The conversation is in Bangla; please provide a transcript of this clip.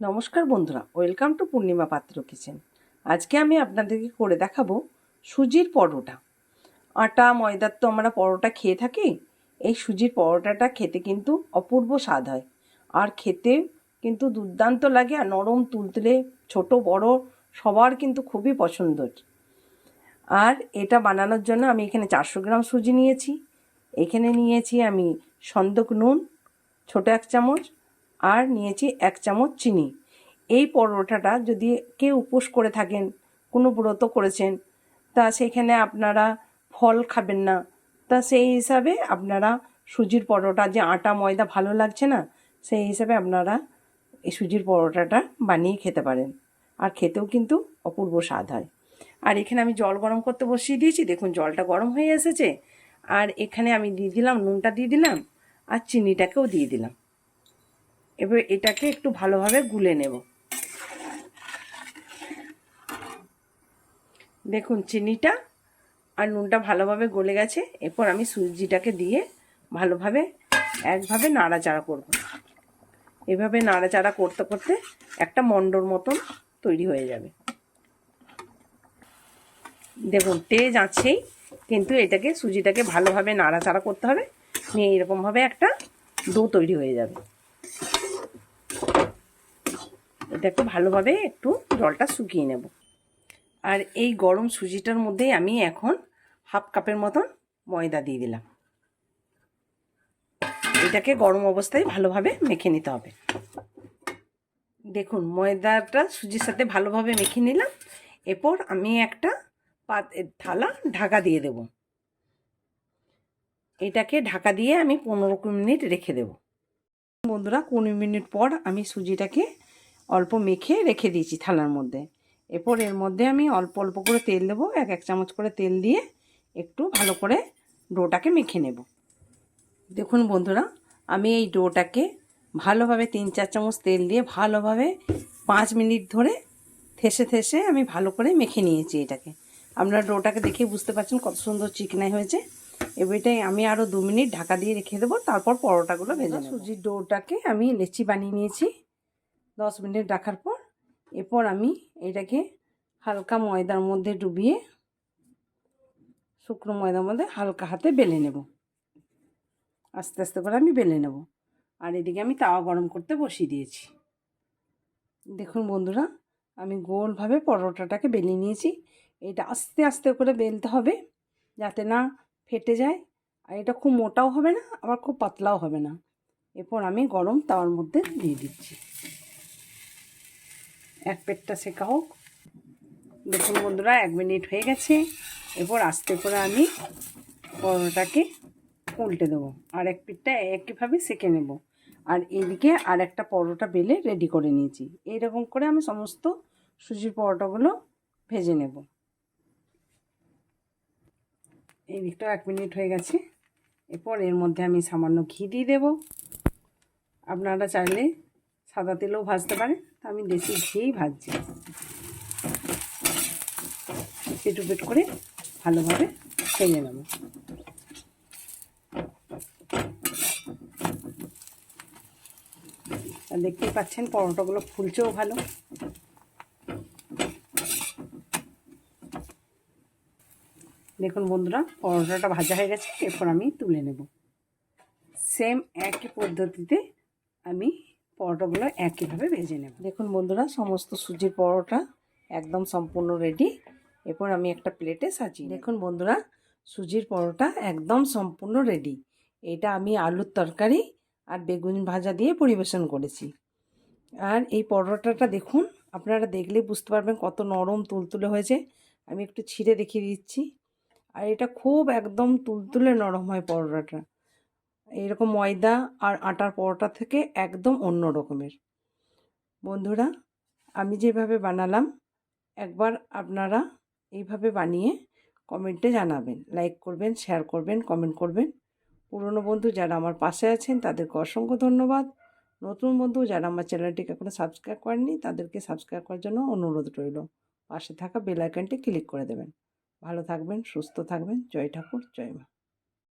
নমস্কার বন্ধুরা, ওয়েলকাম টু পূর্ণিমা পাত্র কিচেন। আজকে আমি আপনাদেরকে করে দেখাবো সুজির পরোটা। আটা, ময়দার তো আমরা পরোটা খেয়ে থাকি, এই সুজির পরোটাটা খেতে কিন্তু অপূর্ব স্বাদ হয়। আর খেতে কিন্তু দুর্দান্ত লাগে আর নরম তুলতুলে ছোট বড় সবার কিন্তু খুবই পছন্দের। আর এটা বানানোর জন্য আমি এখানে চারশো গ্রাম সুজি নিয়েছি। এখানে নিয়েছি আমি সন্দক নুন, ছোটো এক চামচ আর নিয়েছি এক চামচ চিনি। এই পরোটাটা যদি কেউ উপোস করে থাকেন, কোনো ব্রত করেছেন, তা সেখানে আপনারা ফল খাবেন না। তা সেই হিসাবে আপনারা সুজির পরোটা, যে আটা, ময়দা ভালো লাগছে না, সেই হিসাবে আপনারা এই সুজির পরোটাটা বানিয়ে খেতে পারেন। আর খেতেও কিন্তু অপূর্ব স্বাদ হয়। আর এখানে আমি জল গরম করতে বসিয়ে দিয়েছি। দেখুন, জলটা গরম হয়ে এসেছে। আর এখানে আমি দিয়ে দিলাম, নুনটা দিয়ে দিলাম, আর চিনিটাকেও দিয়ে দিলাম। এবার এটাকে একটু ভালোভাবে গুলে নেব। দেখুন, চিনিটা আর নুনটা ভালোভাবে গলে গেছে। এরপর আমি সুজিটাকে দিয়ে ভালোভাবে একভাবে নাড়াচাড়া করব। এভাবে নাড়াচাড়া করতে করতে একটা মন্ডর মতন তৈরি হয়ে যাবে। দেখুন, তেজ আছেই, কিন্তু এটাকে, সুজিটাকে ভালোভাবে নাড়াচাড়া করতে হবে। নিয়ে এরকমভাবে একটা ডো তৈরি হয়ে যাবে। এটাকে ভালোভাবে একটু জলটা শুকিয়ে নেব। আর এই গরম সুজিটার মধ্যেই আমি এখন হাফ কাপের মতন ময়দা দিয়ে দিলাম। এটাকে গরম অবস্থায় ভালোভাবে মেখে নিতে হবে। দেখুন, ময়দাটা সুজির সাথে ভালোভাবে মেখে নিলাম। এরপর আমি একটা পাত থালা ঢাকা দিয়ে দেব। এটাকে ঢাকা দিয়ে আমি পনেরো কুড়ি মিনিট রেখে দেব। বন্ধুরা, কুড়ি মিনিট পর আমি সুজিটাকে অল্প মেখে রেখে দিয়েছি থালার মধ্যে। এরপর এর মধ্যে আমি অল্প অল্প করে তেল দেবো, এক এক চামচ করে তেল দিয়ে একটু ভালো করে ডোটাকে মেখে নেব। দেখুন বন্ধুরা, আমি এই ডোটাকে ভালোভাবে তিন চার চামচ তেল দিয়ে ভালোভাবে পাঁচ মিনিট ধরে থেসে থেসে আমি ভালো করে মেখে নিয়েছি এটাকে। আপনারা ডোটাকে দেখে বুঝতে পারছেন কত সুন্দর চিকনাই হয়েছে। এবারটাই আমি আরও দু মিনিট ঢাকা দিয়ে রেখে দেবো, তারপর পরোটাগুলো ভেজে সুজির ডোটাকে আমি লেচি বানিয়ে নিয়েছি। দশ মিনিট রাখার পর এরপর আমি এটাকে হালকা ময়দার মধ্যে ডুবিয়ে শুকনো ময়দার মধ্যে হালকা হাতে বেলে নেব। আস্তে আস্তে করে আমি বেলে নেব। আর এদিকে আমি তাওয়া গরম করতে বসিয়ে দিয়েছি। দেখুন বন্ধুরা, আমি গোলভাবে পরোটাটাকে বেলে নিয়েছি। এটা আস্তে আস্তে করে বেলতে হবে যাতে না ফেটে যায়। আর এটা খুব মোটাও হবে না, আবার খুব পাতলাও হবে না। এরপর আমি গরম তাওয়ার মধ্যে দিয়ে দিচ্ছি। এক পেটটা শেখা হোক। দেখুন বন্ধুরা, এক মিনিট হয়ে গেছে। এরপর আস্তে করে আমি পরোটাকে উল্টে দেবো আর এক পিঠটা একইভাবে সেঁকে নেব। আর এদিকে আর একটা পরোটা বেলে রেডি করে নিয়েছি। এইরকম করে আমি সমস্ত সুজির পরোটাগুলো ভেজে নেব। এই দিকটাও এক মিনিট হয়ে গেছে। এরপর এর মধ্যে আমি সামান্য ঘি দিয়ে দেব। আপনারা চাইলে সাদা তেলেও ভাজতে পারেন। আমি দেশি ঘি ভাজছি। পেটু পেট করে ভালোভাবে ভেজে নেব। দেখতেই পাচ্ছেন, পরোটাগুলো ফুলছেও ভালো। দেখুন বন্ধুরা, পরোটাটা ভাজা হয়ে গেছে, এরপর আমি তুলে নেব। সেম একই পদ্ধতিতে আমি পরোটাগুলো একইভাবে ভেজে নেব। দেখুন বন্ধুরা, সমস্ত সুজির পরোটা একদম সম্পূর্ণ রেডি এরপর আমি একটা প্লেটে সাজিয়ে দেখুন বন্ধুরা, সুজির পরোটা একদম সম্পূর্ণ রেডি এটা আমি আলুর তরকারি আর বেগুন ভাজা দিয়ে পরিবেশন করেছি। আর এই পরোটাটা দেখুন, আপনারা দেখলে বুঝতে পারবেন কত নরম তুলতুলে হয়েছে। আমি একটু ছিঁড়ে দেখিয়ে দিচ্ছি। আর এটা খুব একদম তুলতুলে নরম হয় পরোটাটা। এরকম ময়দা আর আটার পরোটা থেকে একদম অন্য রকমের। বন্ধুরা, আমি যেভাবে বানালাম, একবার আপনারা এইভাবে বানিয়ে কমেন্টে জানাবেন। লাইক করবেন শেয়ার করবেন কমেন্ট করবেন। পুরনো বন্ধু যারা আমার পাশে আছেন, তাদেরকে অসংখ্য ধন্যবাদ। নতুন বন্ধু যারা আমার চ্যানেলটিকে এখনও সাবস্ক্রাইব করেননি, তাদেরকে সাবস্ক্রাইব করার জন্য অনুরোধ রইল। পাশে থাকা বেল ক্লিক করে দেবেন। ভালো থাকবেন, সুস্থ থাকবেন। জয় ঠাকুর, জয় মা।